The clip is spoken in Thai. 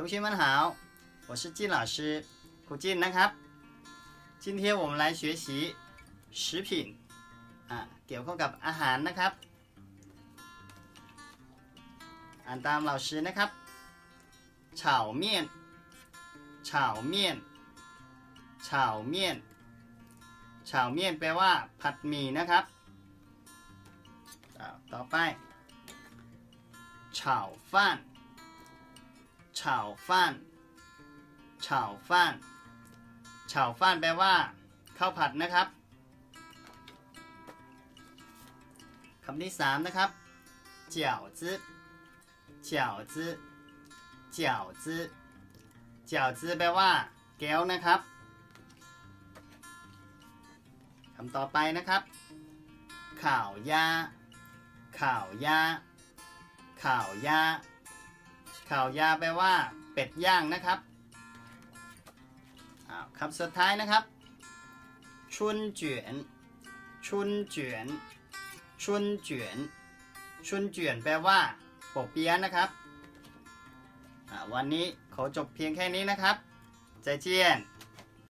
同学们好，我是金老师，古进นะครับ 今天我们来学习食品อ่ะเกี่ยวข้องกับอาหารนะครับ อ่านตาม老师นะครับ炒面炒面炒面炒面แปลว่า ผัดหมี่นะครับอ่าต่อไป炒饭 ฉาฟ่านเฉาฟ่านเฉาฟ่านแปลว่าข้าวผัดนะครับคำที่สามนะครับเจียวจื้อเจียวจื้อเจียวจื้อเจียวจื้อแปลว่า แก้วนะครับคำต่อไปนะครับข่าวยาข่าวยาข่าวยา ข่าวยาแปลว่า เป็ดย่างนะครับอ้าวคำสุดท้ายนะครับชุนเจียนชุนเจียนชุนเจียนชุนเจียนแปลว่าปกเปียนะครับอ่าวันนี้ขอจบเพียงแค่นี้นะครับใจเจียน